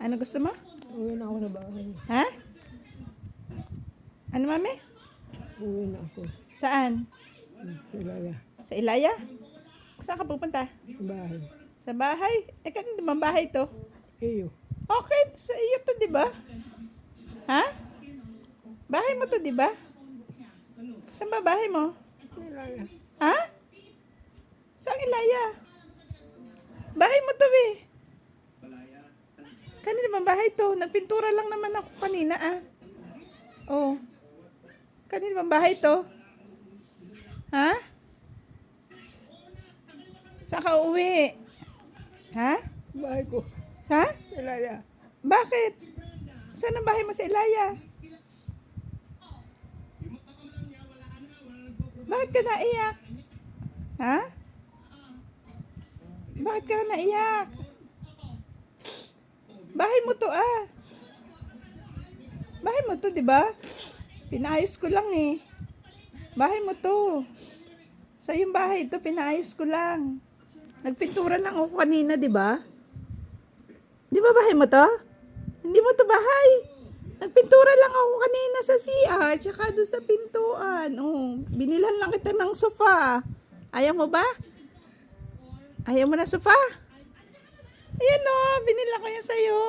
Ano gusto mo? Uwi na ako sa bahay. Ha? Ano, mami? Uwi na ako. Saan? Kilala. Sa Ilaya? Saan ka pupunta? Sa bahay. Sa bahay? Eh, kanina naman bahay to. Iyo. Okay, sa iyo to, di ba? Ha? Bahay mo to, di ba? Saan ba bahay mo? Kilala. Ha? Saan Ilaya? Bahay mo to, eh. Kanina naman bahay to. Nagpintura lang naman ako kanina, ah. Oh. Kanina naman bahay to. Ha? Saan ka uwi? Ha? Bahay ko. Ha? Kilala. Bakit? Saan ang bahay mo sa Ilaya? Bakit ka naiyak? Ha? Bakit ka naiyak? Bahay mo to ah. Bahay mo to, di ba? Pinaayos ko lang eh. Bahay mo to. Sa yung bahay ito, pinaayos ko lang. Nagpintura lang ako kanina, di ba? Di ba bahay mo to? Hindi mo to bahay. Nagpintura lang ako kanina sa CR, tsaka doon sa pintuan. Oh, binilhan lang kita ng sofa. Ayaw mo ba? Ayaw mo na sofa? Ayan o, binila ko yan sa'yo.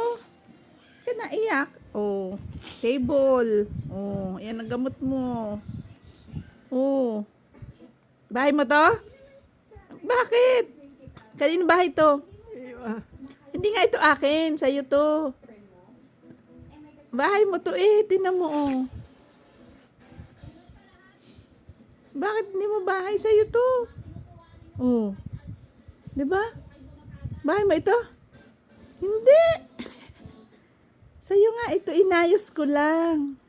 Ka naiyak. Oh, table. Oh, yan ang gamot mo. Oh. Bahay mo to? Bakit? Kanino bahay to? Ah. Hindi nga ito akin, sa'yo to. Bahay mo to eh, tinan mo oh. Bakit hindi mo bahay sa'yo to? Oh. Di ba? Bahay mo ito? Hindi. Sa'yo nga ito, inayos ko lang.